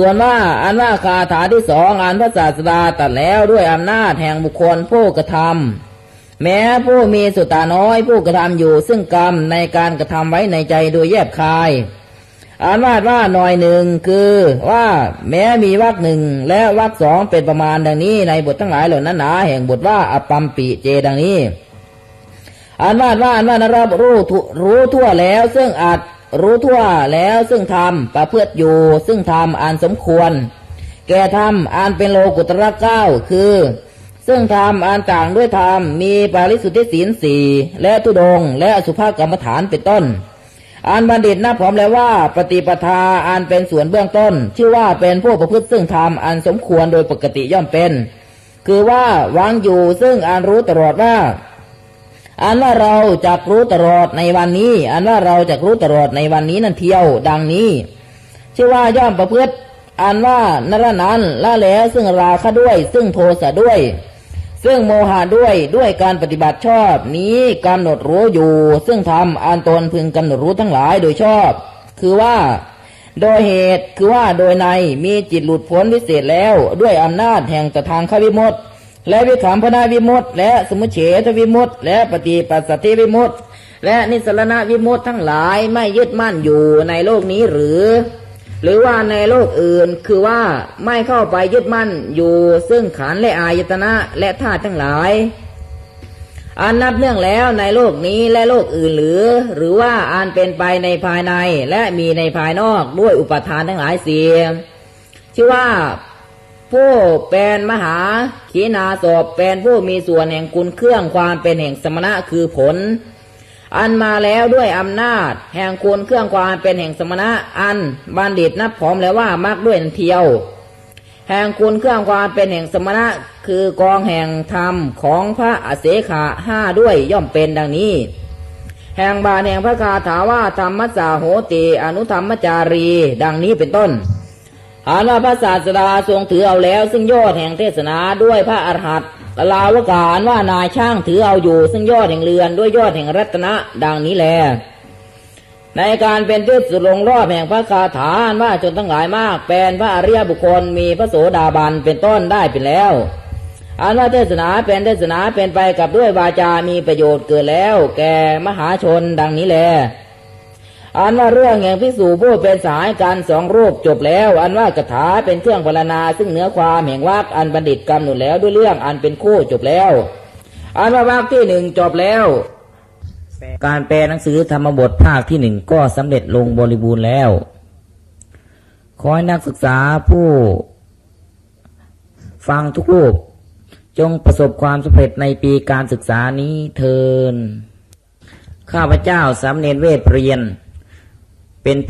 ส่วนว่าอันว่าคาถาที่สองอันพระศาสดาตัดแล้วด้วยอำนาจแห่งบุคคลผู้กระทำแม้ผู้มีสุตตาน้อยผู้กระทำอยู่ ซึ่งกรรมในการกระทำไว้ในใจโดยแยบคายอันว่าว่าหน่อยหนึ่งคือว่าแม้มีวรรคหนึ่งและวรรคสองเป็นประมาณดังนี้ในบททั้งหลายเหล่านั้นหนาแห่งบทว่าอปัมปิเจดังนี้อันว่าว่าอันว่านรับรู้รู้ทั่วแล้ว ซึ่งอาจ รู้ทั่วแล้วซึ่งทำประพฤติอยู่ ซึ่งทำอันสมควร แก่ธรรมอันเป็นโลกุตระเก้าคือ ซึ่งธรรมอันต่างด้วยธรรมมีปาริสุทธิศีลสี่และทุดง และอสุภกรรมฐานเป็นต้นอันบัณฑิตนับพร้อมแล้วว่า ปฏิปทาอันเป็นส่วนเบื้องต้น ชื่อว่าเป็นผู้ประพฤติซึ่งธรรมอันสมควรโดยปกติย่อมเป็น คือว่าวางอยู่ซึ่งอันรู้ตลอดว่า อันว่าเราจะรู้ตลอดในวันนี้ อันว่าเราจะรู้ตลอดในวันนี้นั่นเที่ยว ดังนี้ ชื่อว่าย่อมประพฤติ อันว่านรนั้นละแล้วซึ่งราคะด้วย ซึ่งโทสะด้วย ซึ่งโมหะด้วยด้วยการปฏิบัติชอบ นี้กำหนดรู้อยู่ ซึ่งทำอันตนพึงกำหนดรู้ทั้งหลายโดยชอบ คือว่าโดยเหตุคือว่าโดยในมีจิตหลุดพ้นวิเศษแล้ว ด้วยอำนาจแห่งตทางขวิมุตติ และวิขำพนาวิมุตติและสมุเฉทวิมุตติและปฏิปัสสติวิมุตติและนิสรณวิมุตติทั้งหลายไม่ยึดมั่นอยู่ในโลกนี้หรือ หรือว่าในโลกอื่นคือว่าไม่เข้าไปยึดมั่นอยู่ ซึ่งขันและอายตนะและธาตุทั้งหลายอันนับเนื่องแล้วในโลกนี้และโลกอื่นหรือ หรือว่าอันเป็นไปในภายในและมีในภายนอกด้วยอุปทานทั้งหลายเสียชื่อว่า ผู้เป็นมหาขีนาศพเป็นผู้มีส่วนแห่งคุณเครื่องความเป็นแห่งสมณะคือผล อันมาแล้วด้วยอำนาจ แห่งคุณเครื่องความเป็นแห่งสมณะอันบัณฑิตนับพร้อมแล้วว่ามักด้วยเทียว แห่งคุณเครื่องความเป็นแห่งสมณะคือกองแห่งธรรมของพระอเสขาห้าด้วยย่อมเป็นดังนี้ แห่งบาแห่งพระคาถาว่าธรรมสาโหติอนุธรรมจารี ดังนี้เป็นต้น อานาพระศาสดาทรงถือเอาแล้ว ซึ่งยอดแห่งเทศนาด้วยพระอรหันต์ลาวการว่านายช่างถือเอาอยู่ ซึ่งยอดแห่งเรือนด้วยยอดแห่งรัตนะดังนี้แล ในการเป็นที่สุดลงรอบแห่งพระคาถาว่าจนทั้งหลายมากเป็นพระอริยบุคคลมีพระโสดาบันเป็นต้นได้เป็นแล้วอันว่าเทศนาเป็นเทศนาเป็นไปกับด้วยวาจามีประโยชน์เกิดแล้ว แก่มหาชนดังนี้แล อันว่าเรื่องแห่งพิสูจผู้เป็นสายการสองรูปจบแล้ว อันว่ากถาเป็นเครื่องพรรณนาซึ่งเนื้อความแห่งวักอันบัณฑิตกำหนดแล้วด้วยเรื่องอันเป็นคู่จบแล้ว อันว่าวักที่หนึ่งจบแล้ว การแปลหนังสือธรรมบทภาคที่หนึ่งก็สำเร็จลงบริบูรณ์แล้ว ขอให้นักศึกษาผู้ ฟังทุกรูป จงประสบความสำเร็จในปีการศึกษานี้เทินข้าพเจ้าสามเณรเวทเรียน เป็น